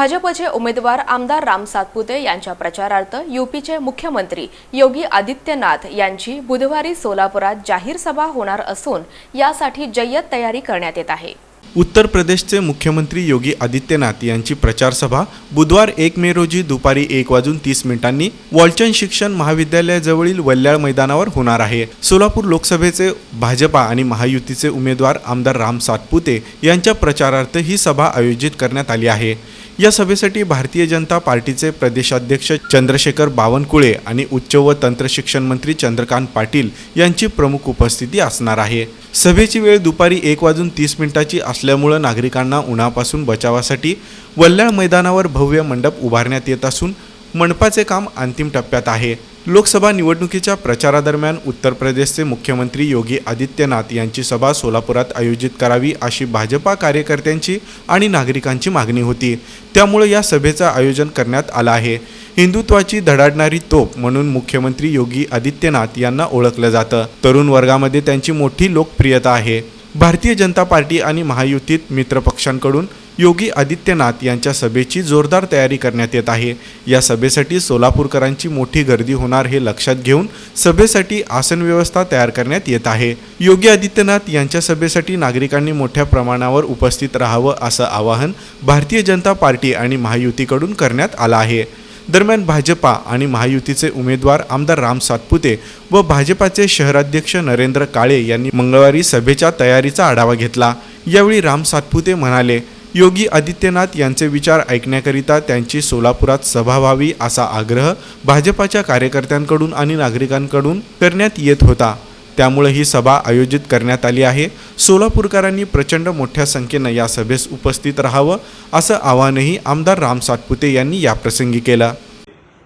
भाजपचे उमेदवार आमदार राम सातपुते यांच्या प्रचारार्थ युपीचे मुख्यमंत्री योगी आदित्यनाथ यांची बुधवारी सोलापुरात जाहीर सभा होणार असून यासाठी जय्यत तयारी करण्यात येत आहे. उत्तर प्रदेशचे मुख्यमंत्री योगी आदित्यनाथ यांची प्रचारसभा बुधवार एक मे रोजी दुपारी एक वाजून तीस मिनिटांनी वॉलचन शिक्षण महाविद्यालयाजवळील वल्याळ मैदानावर होणार आहे. सोलापूर लोकसभेचे भाजपा आणि महायुतीचे उमेदवार आमदार राम सातपुते यांच्या प्रचारार्थ ही सभा आयोजित करण्यात आली आहे. या सभेसाठी भारतीय जनता पार्टीचे प्रदेशाध्यक्ष चंद्रशेखर बावनकुळे आणि उच्च व तंत्रशिक्षण मंत्री चंद्रकांत पाटील यांची प्रमुख उपस्थिती असणार आहे. सभेची वेळ दुपारी एक वाजून तीस मिनिटाची असल्यामुळं नागरिकांना उन्हापासून बचावासाठी वल्याळ मैदानावर भव्य मंडप उभारण्यात येत असून मंडपाचे काम अंतिम टप्प्यात आहे. लोकसभा निवडणुकीच्या प्रचारादरम्यान उत्तर प्रदेशचे मुख्यमंत्री योगी आदित्यनाथ यांची सभा सोलापुरात आयोजित करावी अशी भाजपा कार्यकर्त्यांची आणि नागरिकांची मागणी होती. त्यामुळे या सभेचं आयोजन करण्यात आलं आहे. हिंदुत्वाची धडाडणारी तोप म्हणून मुख्यमंत्री योगी आदित्यनाथ यांना ओळखलं जातं. तरुण वर्गामध्ये त्यांची मोठी लोकप्रियता आहे. भारतीय जनता पार्टी आणि महायुतीत मित्रपक्षांकडून योगी आदित्यनाथ यांच्या सभेची जोरदार तयारी करण्यात येत आहे. या सभेसाठी सोलापूरकरांची मोठी गर्दी होणार हे लक्षात घेऊन सभेसाठी आसन व्यवस्था तयार करण्यात येत आहे. योगी आदित्यनाथ यांच्या सभेसाठी नागरिकांनी मोठ्या प्रमाणावर उपस्थित राहावं असं आवाहन भारतीय जनता पार्टी आणि महायुतीकडून करण्यात आलं आहे. दरम्यान भाजपा आणि महायुतीचे उमेदवार आमदार राम सातपुते व भाजपाचे शहराध्यक्ष नरेंद्र काळे यांनी मंगळवारी सभेच्या तयारीचा आढावा घेतला. यावेळी राम सातपुते म्हणाले योगी आदित्यनाथ यांचे विचार ऐकण्याकरिता त्यांची सोलापुरात सभा व्हावी असा आग्रह भाजपाच्या कार्यकर्त्यांकडून आणि नागरिकांकडून करण्यात येत होता. त्यामुळे ही सभा आयोजित करण्यात आली आहे. सोलापूरकरांनी प्रचंड मोठ्या संख्येनं या सभेस उपस्थित राहावं असं आवाहनही आमदार राम सातपुते यांनी याप्रसंगी केलं.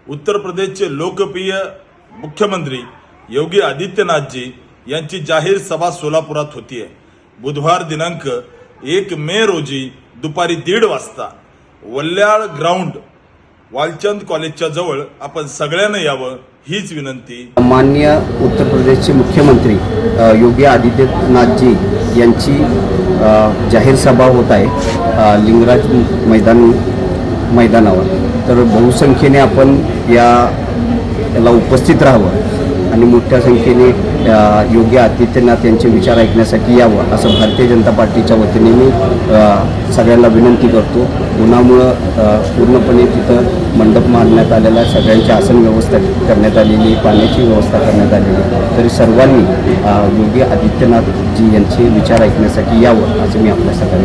उत्तर प्रदेशचे लोकप्रिय मुख्यमंत्री योगी आदित्यनाथजी यांची जाहीर सभा सोलापुरात होती आहे बुधवार दिनांक एक मे रोजी दुपारी दीड वाजता वल्याळ ग्राउंड वालचंद कॉलेजच्या जवळ आपण सगळ्यांना यावं हीच विनंती. मान्य उत्तर प्रदेशचे मुख्यमंत्री योगी आदित्यनाथजी यांची जाहीर सभा होत आहे लिंगराज मैदान मैदानावर. तर बहुसंख्येने आपण या याला उपस्थित राहावं. आणि मोठ्या संख्येने योगी आदित्यनाथ यांचे विचार ऐकण्यासाठी यावं असं भारतीय जनता पार्टीच्या वतीने मी सगळ्यांना विनंती करतो. उन्हामुळं पूर्णपणे तिथं मंडप मांडण्यात आलेला आहे. सगळ्यांची आसन व्यवस्था करण्यात आलेली आहे. पाण्याची व्यवस्था करण्यात आलेली तरी सर्वांनी योगी योगी आदित्यनाथजी यांचे विचार ऐकण्यासाठी यावं असं मी आपल्या सगळ्यांना